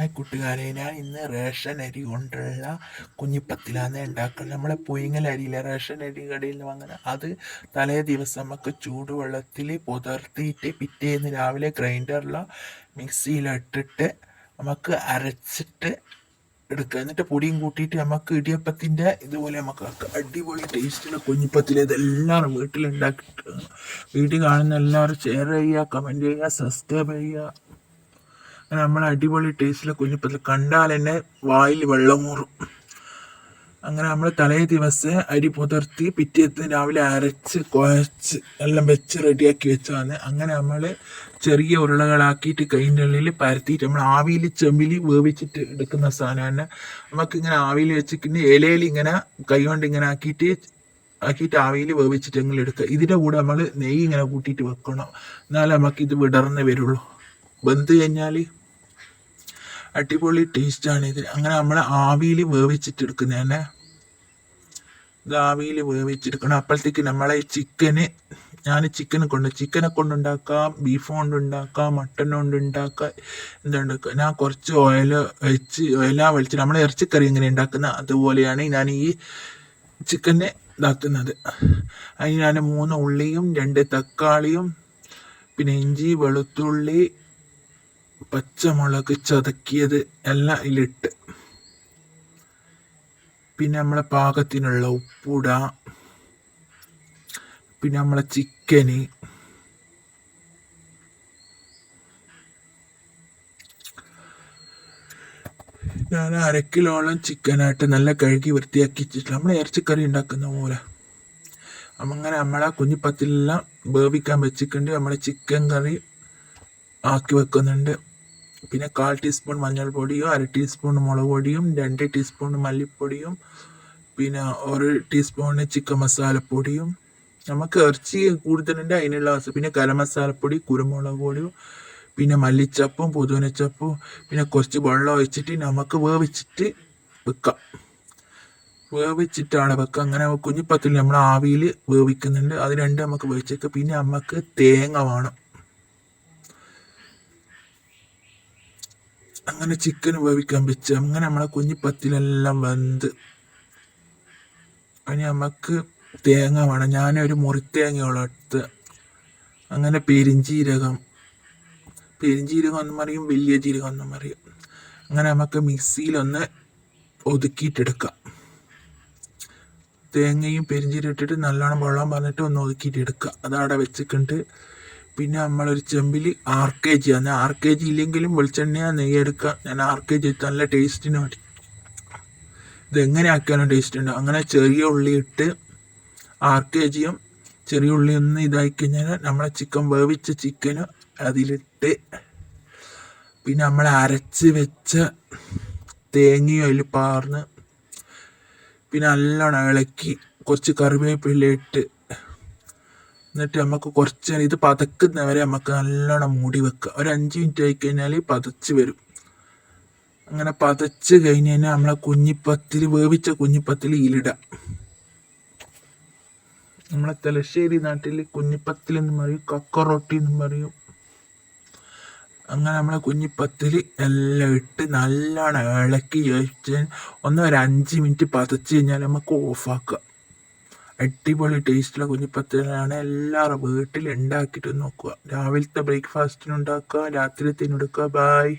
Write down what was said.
Hi കൂട്ടുകാരെ ഞാൻ ഇന്ന് റേഷൻ അരി കൊണ്ടുള്ള കുഞ്ഞിപ്പത്തിലാണ് ഉണ്ടാക്കുന്നത് നമ്മളെ പുയിങ്ങൽ അരിയില്ല? റേഷൻ അരി കടയിൽ നിന്ന് വാങ്ങുന്ന. അത് തലേ ദിവസം നമുക്ക് ചൂടുവെള്ളത്തിൽ പുതർത്തിയിട്ട് പിറ്റേന്ന് രാവിലെ ഗ്രൈൻഡറിലോ മിക്സിയിലിട്ടിട്ട് നമുക്ക് അരച്ചിട്ട് എടുക്കുക. എന്നിട്ട് പൊടിയും കൂട്ടിയിട്ട് നമുക്ക് ഇടിയപ്പത്തിന്റെ ഇതുപോലെ നമുക്ക് അടിപൊളി ടേസ്റ്റുള്ള കുഞ്ഞിപ്പത്തിൽ ഇതെല്ലാവരും വീട്ടിലുണ്ടാക്കിയിട്ട് വീട്ടിൽ കാണുന്ന എല്ലാവരും ഷെയർ ചെയ്യുക കമന്റ് ചെയ്യുക സബ്സ്ക്രൈബ് ചെയ്യുക. നമ്മൾ അടിപൊളി ടേസ്റ്റിലെ കുഞ്ഞിപ്പത്തിൽ കണ്ടാൽ തന്നെ വായിൽ വെള്ളമൂറും അങ്ങനെ നമ്മൾ തലേ ദിവസം അരി പുതിർത്തി പിറ്റേന്ന് രാവിലെ അരച്ച് കുഴച്ച് എല്ലാം വെച്ച് റെഡിയാക്കി വെച്ചാണ് അങ്ങനെ നമ്മൾ ചെറിയ ഉരുളകളാക്കിയിട്ട് കൈന്റെ ഉള്ളിൽ പരത്തിയിട്ട് നമ്മൾ ആവിയിൽ ചെമ്പിൽ വേവിച്ചിട്ട് എടുക്കുന്ന സാധനമാണ്. നമുക്ക് ഇങ്ങനെ ആവിയിൽ വെച്ചിട്ട് ഇലയിൽ ഇങ്ങനെ കൈ കൊണ്ട് ഇങ്ങനെ ആക്കിയിട്ട് ആക്കിയിട്ട് ആവിയിൽ വേവിച്ചിട്ട് എങ്ങനെ എടുക്കുക. ഇതിന്റെ കൂടെ നമ്മൾ നെയ്യ് ഇങ്ങനെ കൂട്ടിയിട്ട് വെക്കണം. എന്നാലേ നമുക്ക് ഇത് വിടർന്ന് വരുള്ളൂ. വെന്ത് കഴിഞ്ഞാൽ അടിപൊളി ടേസ്റ്റാണ് ഇത്. അങ്ങനെ നമ്മൾ ആവിയിൽ വേവിച്ചിട്ട് എടുക്കുന്നതന്നെ ഇത് ആവിയിൽ വേവിച്ചെടുക്കണം. അപ്പോഴത്തേക്ക് നമ്മളെ ചിക്കന് ഞാൻ ചിക്കനെ കൊണ്ട് ചിക്കനെ കൊണ്ടുണ്ടാക്കാം ബീഫ് കൊണ്ടുണ്ടാക്കാം മട്ടൺ മട്ടൻ കൊണ്ട് ഉണ്ടാക്കാം എന്തുണ്ടാക്കാം ഞാൻ കുറച്ച് ഓയിൽ വെച്ച് ഓയിലാ വെളിച്ച് നമ്മൾ ഇറച്ചിക്കറി എങ്ങനെ ഉണ്ടാക്കുന്ന അതുപോലെയാണ് ഞാൻ ഈ ചിക്കനെ ഇതാക്കുന്നത്. അതിന് ഞാൻ മൂന്ന് ഉള്ളിയും രണ്ട് തക്കാളിയും പിന്നെ ഇഞ്ചി വെളുത്തുള്ളി പച്ചമുളക് ചതക്കിയത് എല്ലാം ഇതിലിട്ട് പിന്നെ നമ്മളെ പാകത്തിനുള്ള ഉപ്പുട. പിന്നെ നമ്മളെ ചിക്കന്. ഞാൻ അരക്കിലോളം കിലോളം ചിക്കനായിട്ട് നല്ല കഴുകി വൃത്തിയാക്കി വെച്ചിട്ട് നമ്മൾ ഇറച്ചിക്കറി ഉണ്ടാക്കുന്ന പോലെ. അങ്ങനെ നമ്മളെ കുഞ്ഞിപ്പത്തിലെല്ലാം വേവിക്കാൻ വെച്ചിട്ടുണ്ട്. നമ്മളെ ചിക്കൻ കറി ആക്കി വെക്കുന്നുണ്ട്. പിന്നെ കാൽ ടീസ്പൂൺ മഞ്ഞൾപ്പൊടിയും അര ടീസ്പൂൺ മുളക് പൊടിയും രണ്ട് ടീസ്പൂൺ മല്ലിപ്പൊടിയും പിന്നെ ഒരു ടീസ്പൂൺ ചിക്കൻ മസാലപ്പൊടിയും. നമുക്ക് ഇറച്ചി കൂടുതലുണ്ട് അതിനുള്ള ആവശ്യം. പിന്നെ ഗരം മസാലപ്പൊടി കുരുമുളക് പൊടിയും പിന്നെ മല്ലിച്ചപ്പും പുതുവനച്ചപ്പും പിന്നെ കുറച്ച് വെള്ളം ഒഴിച്ചിട്ട് നമുക്ക് വേവിച്ചിട്ട് വെക്കാം. വേവിച്ചിട്ടാണ് വെക്കുക. അങ്ങനെ കുഞ്ഞിപ്പത്തിൽ നമ്മൾ ആവിയിൽ വേവിക്കുന്നുണ്ട്. അത് രണ്ട് നമുക്ക് വേവിച്ചേക്കാം. പിന്നെ നമുക്ക് തേങ്ങ വേണം. അങ്ങനെ ചിക്കൻ വേവിക്കാൻ വെച്ച് അങ്ങനെ നമ്മളെ കുഞ്ഞിപ്പത്തിലെല്ലാം വെന്ത്. അതിന് നമുക്ക് തേങ്ങ വേണം. ഞാനൊരു മുറിത്തേങ്ങയോളം എടുത്ത് അങ്ങനെ പെരിഞ്ചീരകം പെരിഞ്ചീരകം ഒന്നും അറിയും വലിയ ജീരകം ഒന്നും അറിയും അങ്ങനെ നമുക്ക് മിക്സിയിലൊന്ന് ഒതുക്കിയിട്ടെടുക്കാം. തേങ്ങയും പെരിഞ്ചീരം ഇട്ടിട്ട് നല്ലോണം വെള്ളം പറഞ്ഞിട്ട് ഒന്ന് ഒതുക്കിയിട്ട് എടുക്കുക അതവിടെ വെച്ചിട്ടുണ്ട്. പിന്നെ നമ്മളൊരു ചെമ്പിൽ R K G R K G ഇല്ലെങ്കിലും വെളിച്ചെണ്ണ നെയ്യ് എടുക്കുക ഞാൻ ആർ കെ ജി നല്ല ടേസ്റ്റിന് വേണ്ടി. ഇതെങ്ങനെ ആക്കിയാലും ടേസ്റ്റ് ഉണ്ട്. അങ്ങനെ ചെറിയ ഉള്ളി ഇട്ട് ആർ കെ ജിയും ചെറിയ ഉള്ളി ഒന്ന് ഇതായി കഴിഞ്ഞാൽ നമ്മളെ ചിക്കൻ വേവിച്ച ചിക്കനും അതിലിട്ട് പിന്നെ നമ്മൾ അരച്ച് വെച്ച തേങ്ങയും അതിൽ പാർന്ന് പിന്നെ നല്ലോണം ഇളക്കി കുറച്ച് കറിവേപ്പില ഇട്ട് എന്നിട്ട് നമുക്ക് കുറച്ച് ഇത് പതക്കുന്നവരെ നമുക്ക് നല്ലോണം മൂടി വെക്കുക ഒരു അഞ്ച് മിനിറ്റ് ആയി കഴിഞ്ഞാൽ പതച്ച് വരും. അങ്ങനെ പതച്ച് കഴിഞ്ഞ് കഴിഞ്ഞാൽ നമ്മളെ കുഞ്ഞിപ്പത്തിൽ വേവിച്ച കുഞ്ഞിപ്പത്തിൽ ഈലിടുക നമ്മളെ തലശ്ശേരി നാട്ടിൽ കുഞ്ഞിപ്പത്തിൽ എന്ന് പറയും കക്കറൊട്ടി എന്നും പറയും. അങ്ങനെ നമ്മളെ കുഞ്ഞിപ്പത്തിൽ എല്ലാം ഇട്ട് നല്ലോണം ഇളക്കി വെച്ച് ഒന്ന് ഒരു അഞ്ച് മിനിറ്റ് പതച്ച് കഴിഞ്ഞാൽ നമുക്ക് ഓഫാക്കുക അടിപൊളി ടേസ്റ്റുള്ള കുഞ്ഞിപ്പത്തിലാണ് എല്ലാവരും വീട്ടിൽ ഉണ്ടാക്കിയിട്ട് നോക്കുക. രാവിലത്തെ ബ്രേക്ക്ഫാസ്റ്റിന് ഉണ്ടാക്കുക രാത്രിത്തിന് എടുക്കുക ബായ്